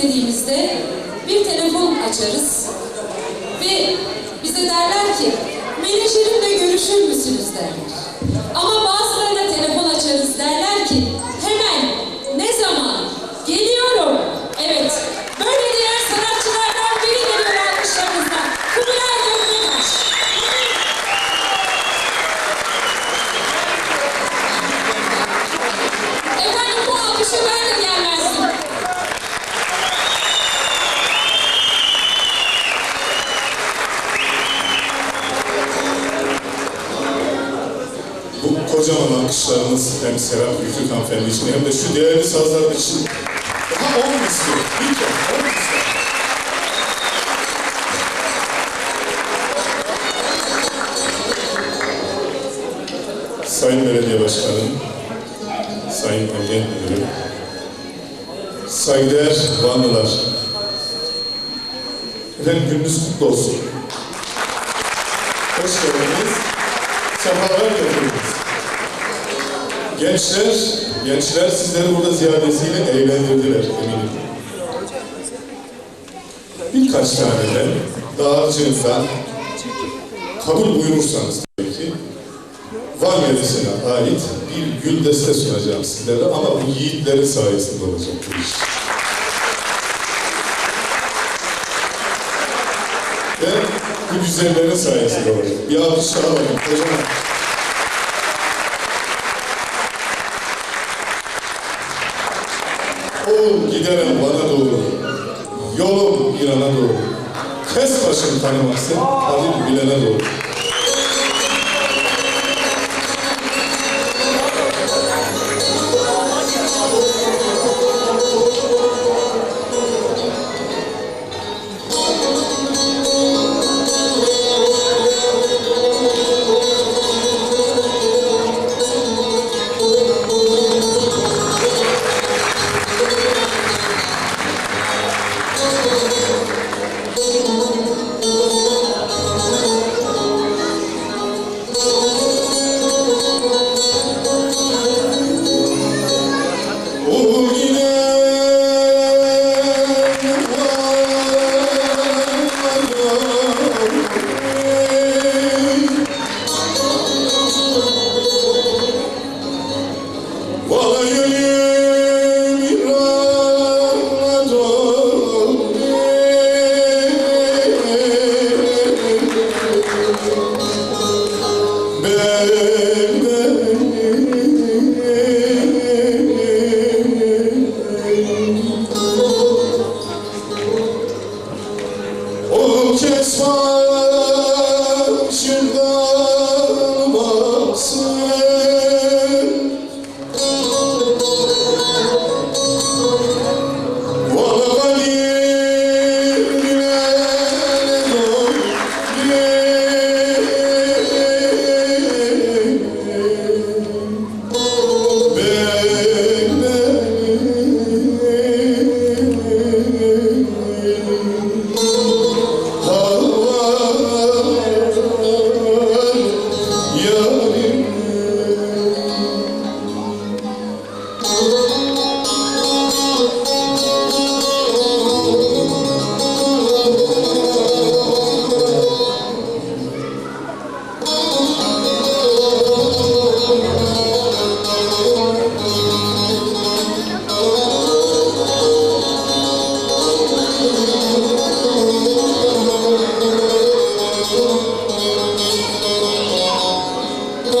istediğimizde bir telefon açarız ve bize derler ki menajerimle görüşür müsünüz derler. Ama bazılarına kocaman alkışlarınız hem Serap Yükük hanımefendi için hem de şu değerli sazlar için daha on misli. Lütfen on misli. Sayın Belediye Başkanım, Sayın Emniyet Müdürü, saygıdeğer Vanlılar, efendim gününüz kutlu olsun. Hoş geldiniz. Sefalar getirdiniz. Gençler, gençler sizleri burada ziyadesiyle eğlendirdiler eminim. Birkaç tane de dağarcığınızdan kabul buyurursanız tabii ki Van Yedisi'ne ait bir gül deste sunacağım sizlere ama bu yiğitlerin sayesinde olacak bu iş. Ve bu güzellerin sayesinde olacak. Bir alkış alalım. Kocaman. İran'a doğru. Kes başını tanımasın, Halil bilene doğru. não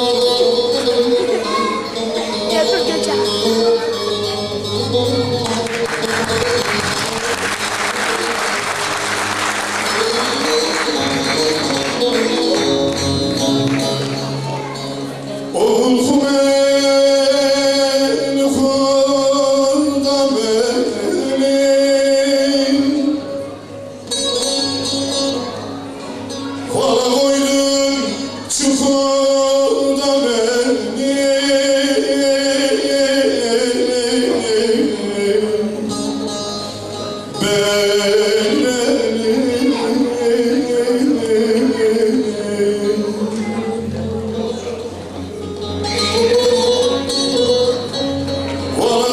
Lord.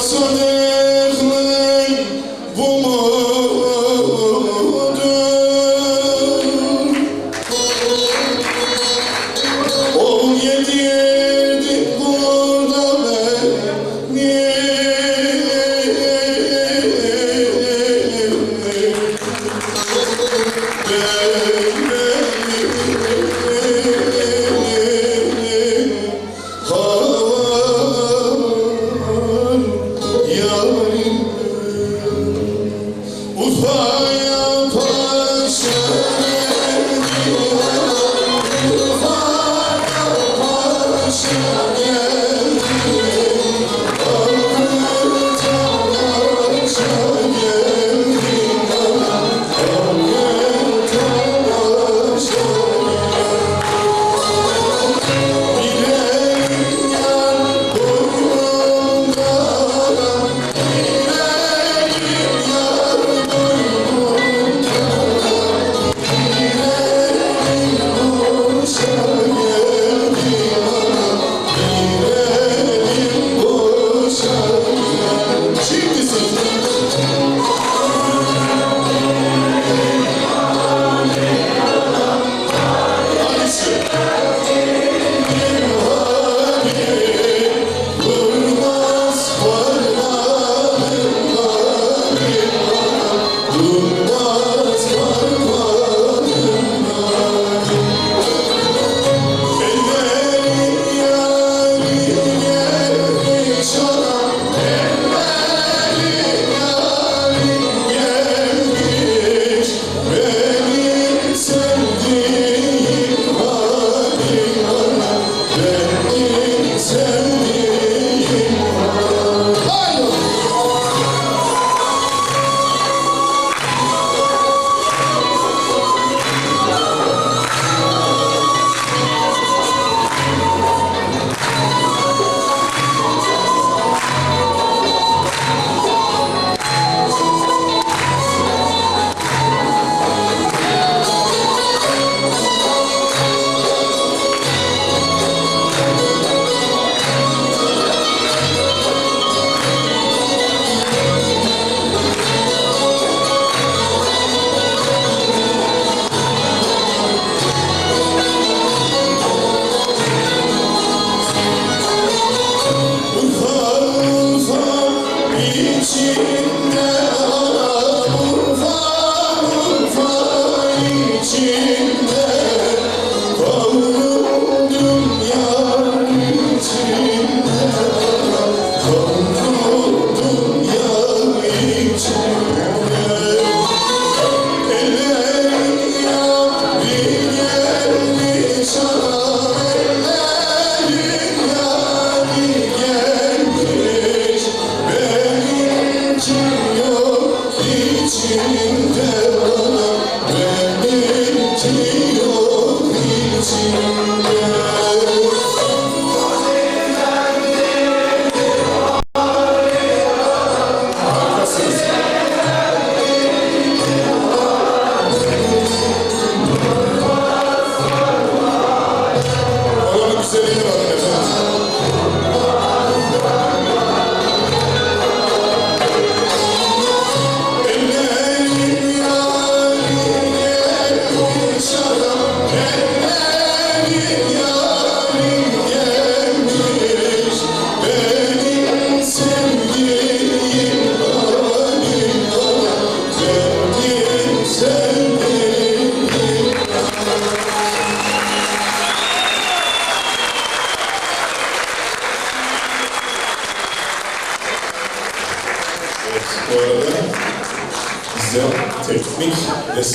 それ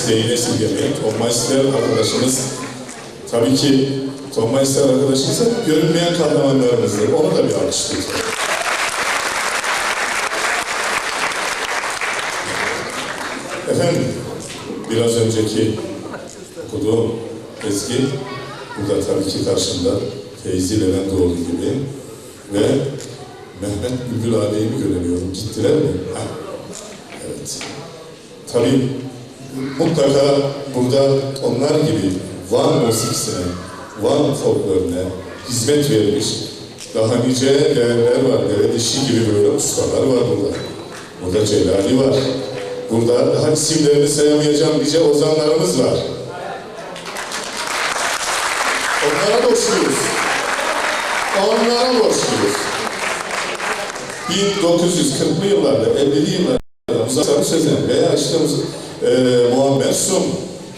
Desteğini esirgemeyin. Tom Meister arkadaşımız tabii ki Tom Meister arkadaşımız hep görünmeyen kahramanlarımızdır. Onu da bir alkışlayalım. Efendim, biraz önceki okuduğum ezgi burada tabii ki karşımda Feyzi Levendoğlu gibi ve Mehmet Bülbül ağabeyimi göremiyorum. Gittiler mi? Heh. Evet. Tabii mutlaka burada onlar gibi Van musikisine, Van folkloruna hizmet vermiş daha nice değerler var. Dere dişi gibi böyle ustalar var burada. Burada Celali var. Burada daha isimlerini sayamayacağım nice ozanlarımız var. Onlara borçluyuz. Onlara borçluyuz. 1940'lı yıllarda, 50'li yıllarda Muzaffer Sözen veya işte e, Muammer Sum,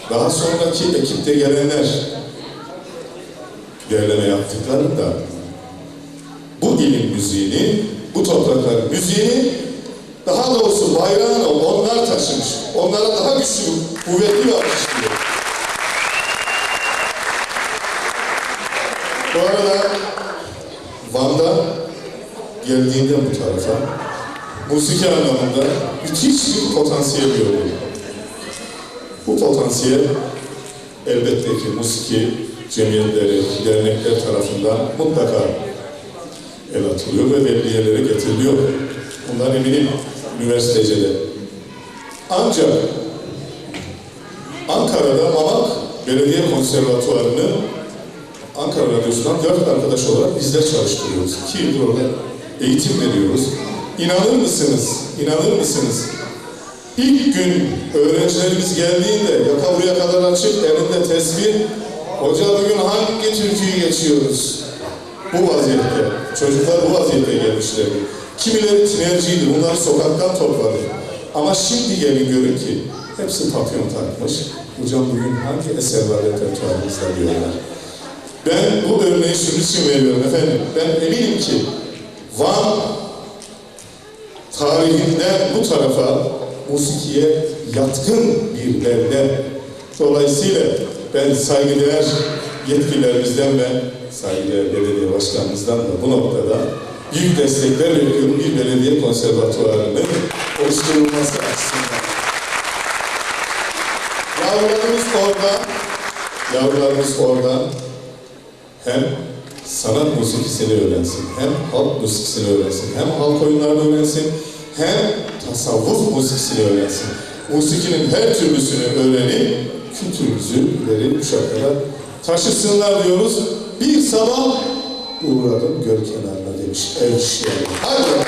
daha sonraki ekipte gelenler derleme yaptıklarında bu ilin müziğini, bu toprakların müziğini daha doğrusu bayrağını onlar taşımış. Onlara daha güçlü, kuvvetli alkış diliyorum. Bu arada Van'da geldiğinde bu tarafa musiki anlamında müthiş bir potansiyel görüyorum. Bu potansiyel elbette ki musiki cemiyetleri, dernekler tarafından mutlaka el atılıyor ve belediyelere getiriliyor. Bundan eminim üniversitecide. Ancak Ankara'da Mamak Belediye Konservatuvarı'nı Ankara Radyosu'ndan dört arkadaş olarak bizler çalıştırıyoruz. İki yıldır orada eğitim veriyoruz. İnanır mısınız? İnanır mısınız? İlk gün öğrencilerimiz geldiğinde yaka buraya kadar açık, elinde tesbih, hoca bugün hangi türküyü geçiyoruz? Bu vaziyette, çocuklar bu vaziyette gelmişler. Kimileri tinerciydi, bunları sokaktan topladı. Ama şimdi gelin görün ki hepsi papyon takmış. Hocam bugün hangi eser var repertuarımızda diyorlar. Ben bu örneği şunun veriyorum efendim. Ben eminim ki Van tarihinden bu tarafa musikiye yatkın bir belde. Dolayısıyla ben saygıdeğer yetkililerimizden ve saygıdeğer belediye başkanımızdan da bu noktada büyük destekler bekliyorum bir belediye konservatuvarının oluşturulması açısından. Yavrularımız orada, yavrularımız orada hem sanat musikisini öğrensin, hem halk musikisini öğrensin, hem halk oyunlarını öğrensin, hem tasavvuf musikisini öğrensin. Musikinin her türlüsünü öğrenip kültürümüzü ileri kuşaklara taşısınlar diyoruz. Bir sabah uğradım göl kenarına demiş el işleri. Hadi bakalım.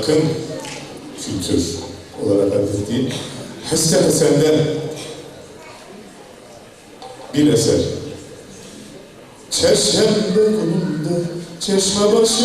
bakın kültür olarak hareket edeyim. Hasan Hasan'dan bir eser. Çeşemde kulunda çeşme başı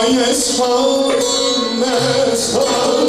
Ay es fal, es fal,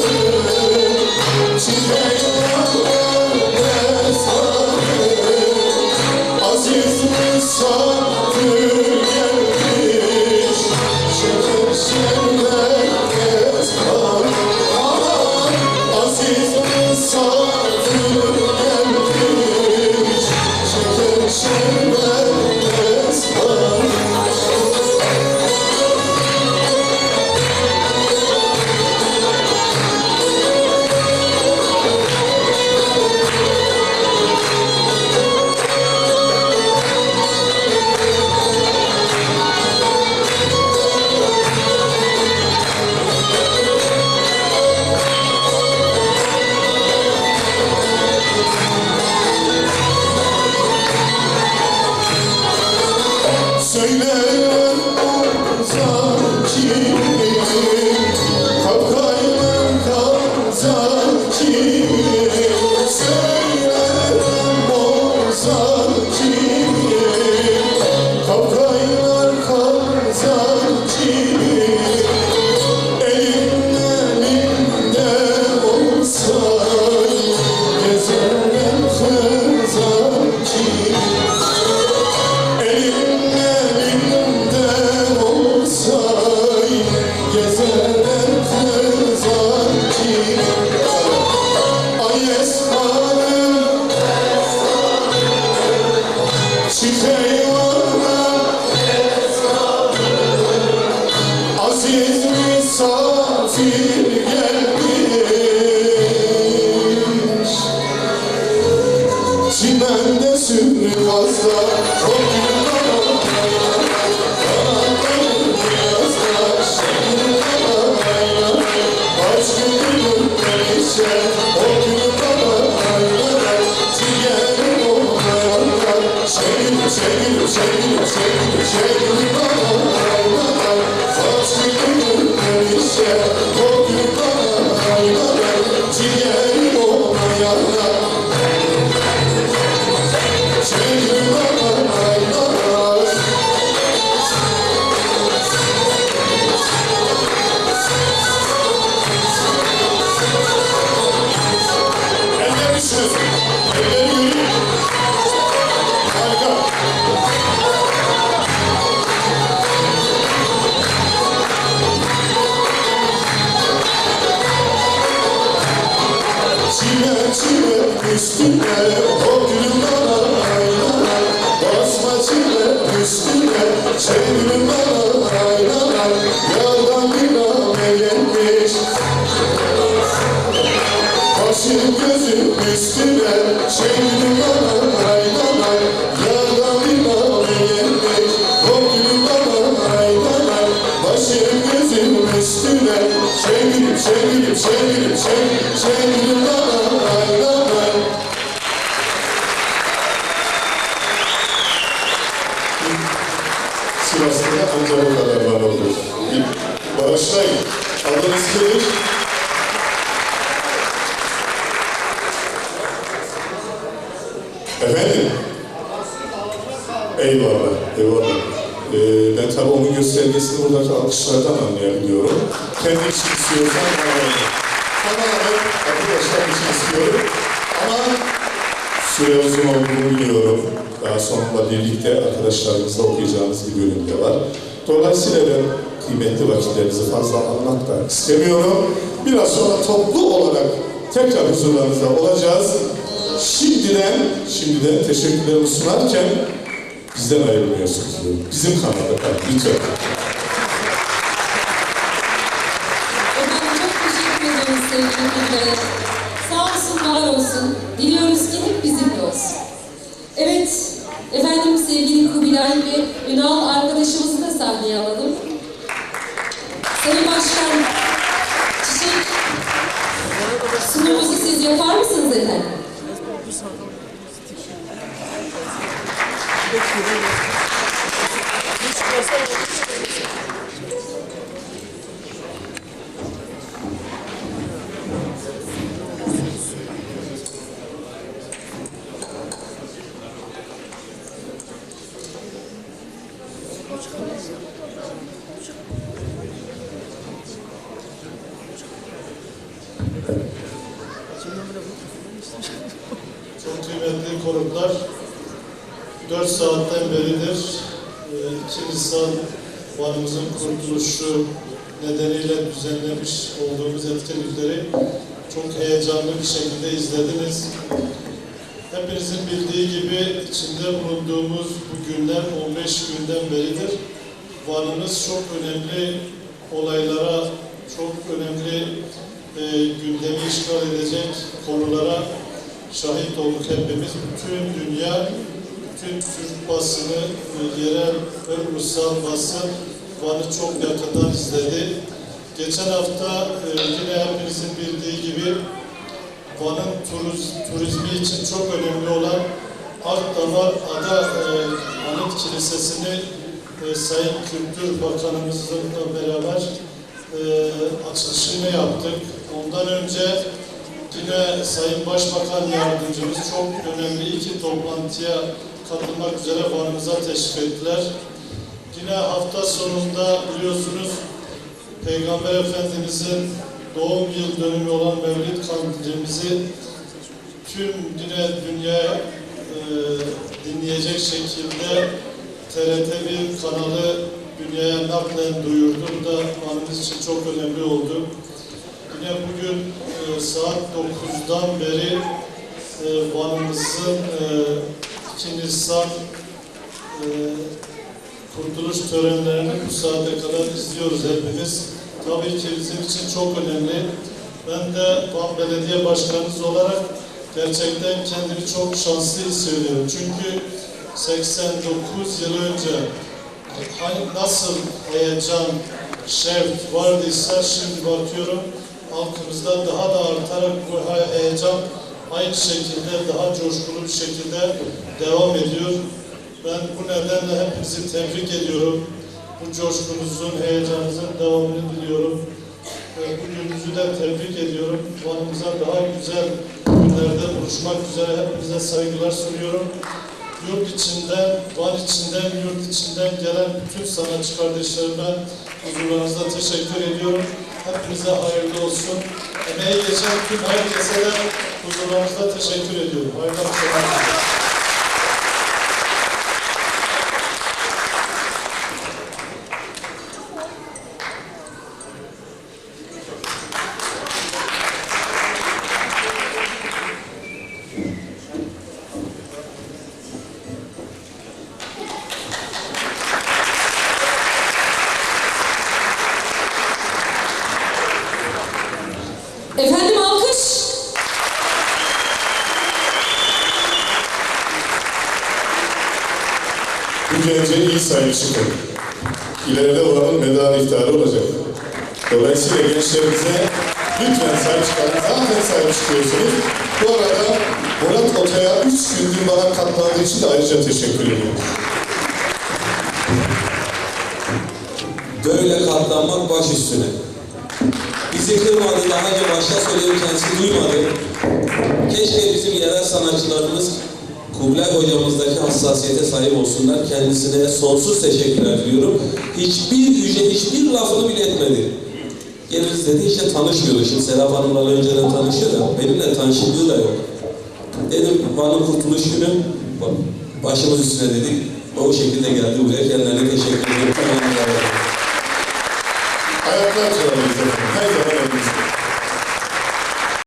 sevgilim, sevgilim, sevgilim, sevgilim, sevgilim, Dolayısıyla ben kıymetli vakitlerinizi fazla da istemiyorum. Biraz sonra toplu olarak tekrar huzurlarınızda olacağız. Şimdiden, şimdiden teşekkürlerimi sunarken bizden ayrılmıyorsunuz. Bizim kanalda kalın lütfen. Sağ olsun, var olsun. Diliyoruz ki hep bizimle olsun. Evet, efendim sevgili Kubilay ve Ünal arkadaşımızı da sahneye alalım. Sayın Başkan, çiçek sunumunuzu siz yapar mısınız efendim? Çok kıymetli konuklar, 4 saatten beridir e, 2 Nisan Van'ımızın kurtuluşu nedeniyle düzenlemiş olduğumuz etkinlikleri çok heyecanlı bir şekilde izlediniz. Hepinizin bildiği gibi içinde bulunduğumuz bu günler 15 günden beridir. Van'ımız çok önemli olaylara, çok önemli e, gündemi işgal edecek konulara şahit olduk hepimiz. Bütün dünya, bütün Türk basını, e, yerel ve ulusal basın Van'ı çok yakından izledi. Geçen hafta e, yine hepinizin bildiği gibi Van'ın turiz, turizmi için çok önemli olan Akdamar Ada e, Anıt Kilisesi'ni e, Sayın Kültür Bakanımızla beraber e, açılışını yaptık. Ondan önce yine Sayın Başbakan Yardımcımız çok önemli iki toplantıya katılmak üzere Van'ımıza teşrif ettiler. Yine hafta sonunda biliyorsunuz Peygamber Efendimizin doğum yıl dönümü olan Mevlid Kandilimizi tüm yine dünya e, dinleyecek şekilde TRT bir kanalı dünyaya naklen duyurdu. Bu da anımız için çok önemli oldu. Yine bugün e, saat 9'dan beri e, Van'ımızın e, 2 Nisan e, kurtuluş törenlerini bu saate kadar izliyoruz hepimiz. Tabii ki bizim için çok önemli. Ben de Van Belediye Başkanımız olarak gerçekten kendimi çok şanslı hissediyorum. Çünkü 89 yıl önce hani nasıl heyecan, şevk vardıysa şimdi bakıyorum halkımızda daha da artarak bu heyecan aynı şekilde daha coşkulu bir şekilde devam ediyor. Ben bu nedenle hepinizi tebrik ediyorum. Bu coşkunuzun, heyecanınızın devamını diliyorum. Bugününüzü de tebrik ediyorum. Van'ımıza daha güzel günlerde buluşmak üzere hepinize saygılar sunuyorum. Yurt içinden, Van içinden, yurt içinden gelen bütün sanatçı kardeşlerime huzurlarınızda teşekkür ediyorum. Hepinize hayırlı olsun. Emeği geçen tüm herkese de huzurlarınızda teşekkür ediyorum. Hayırlı akşamlar. İftarı olacak. Dolayısıyla gençlerimize lütfen sahip çıkalım. Zaten sahip çıkıyorsunuz. Bu arada Murat Otay'a üç gündür bana katlandığı için de ayrıca teşekkür ediyorum. Böyle katlanmak baş üstüne. Bizi kırmadı, daha önce başta söyledim kendisi duymadı. Keşke bizim yerel sanatçılarımız Kubilay hocamızdaki hassasiyete sahip olsunlar. Kendisine sonsuz teşekkürler diliyorum. Hiçbir yüce, hiçbir lafını bile etmedi. Geliriz dedi işte tanışmıyordu. Şimdi Serap Hanım'la önceden tanışıyor da benimle tanışıklığı da yok. Dedim Van'ın kurtuluş günü ba- başımız üstüne dedik. O şekilde geldi buraya. Kendilerine teşekkür ederim. Ayaklar